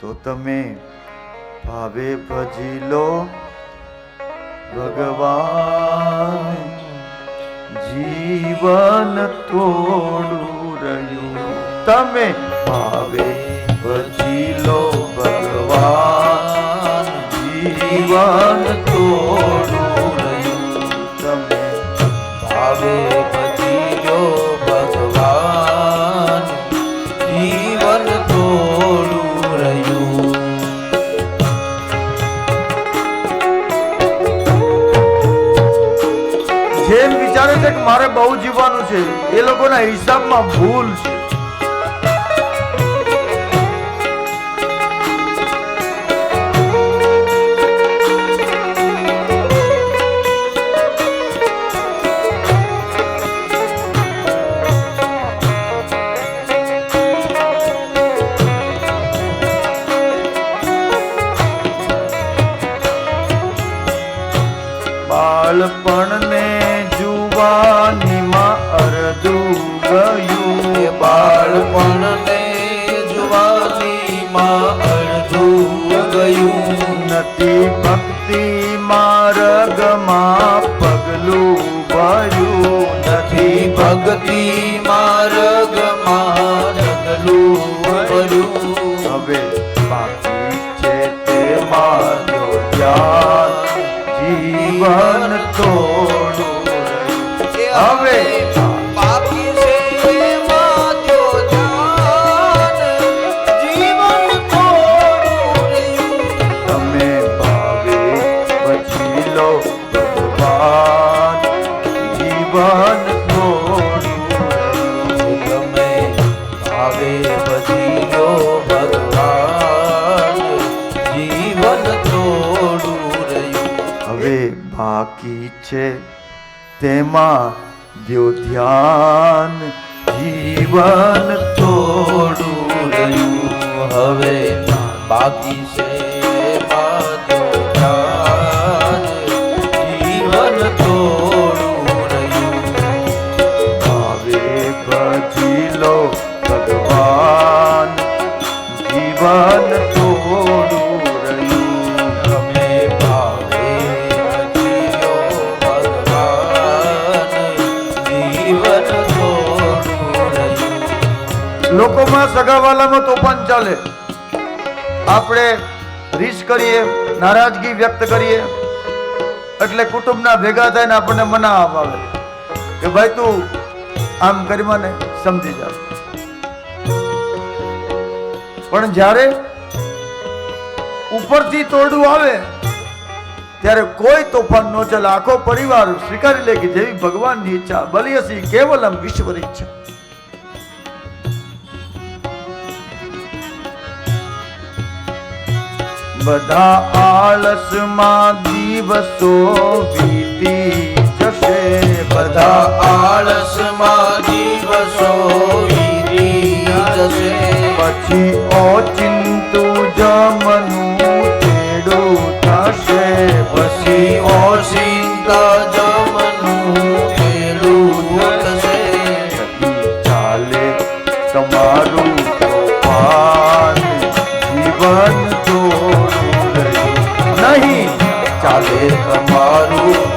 તો તમે ભાવે ભજી લો. ભગવાન જીવન થોડું રહ્યું. તમે ભાવે ભજી લો. વિચારે છે કે મારે બહુ જીવવાનું છે. એ લોકોના હિસાબમાં ભૂલ છે. બાળપણને જુવાનીમાં અર્ધું ગયું. બાળપણને જુવાનીમાં અર્ધું ગયું. નથી ભક્તિ માર્ગમાં પગલું ભર્યું. નથી ભક્તિ માર્ગમાં ડગલું ભર્યું. હવે બાકી છે તે માર્યો જીવન થોડું જીવન થોડું રહ્યું. આવે ભજીયો ભગવાન જીવન થોડું રહ્યું હવે બાકી છે તેમાં દ્યો ધ્યાન જીવન થોડું રહ્યું હવે બાકી છે લોકોમાં સગાવાલામાં તોફાન ચાલે. આપણે રીસ કરીએ, નારાજગી વ્યક્ત કરીએ, એટલે કુટુંબના ભેગા થઈને આપણને મના આવે. કે ભાઈ તું આમ કરી સમજી જા. પણ જ્યારે ઉપરથી તોડું આવે, ત્યારે કોઈ તોફાન નો ચાલે. આખો પરિવાર સ્વીકારી લે કે જેવી ભગવાનની ઈચ્છા બલિયસી કેવલમ ઈશ્વર ઈચ્છા. બધા આળસમાં દિવસો વીતી જશે. બધા આળસમાં દિવસો વીતી જશે. પછી ઓચિંતુ જમનું તેડું થશે. પછી ઓચિંતા જમનું પેલું થશે. ચાલે તમારું તોફાન જીવન થોડું નહીં તમારું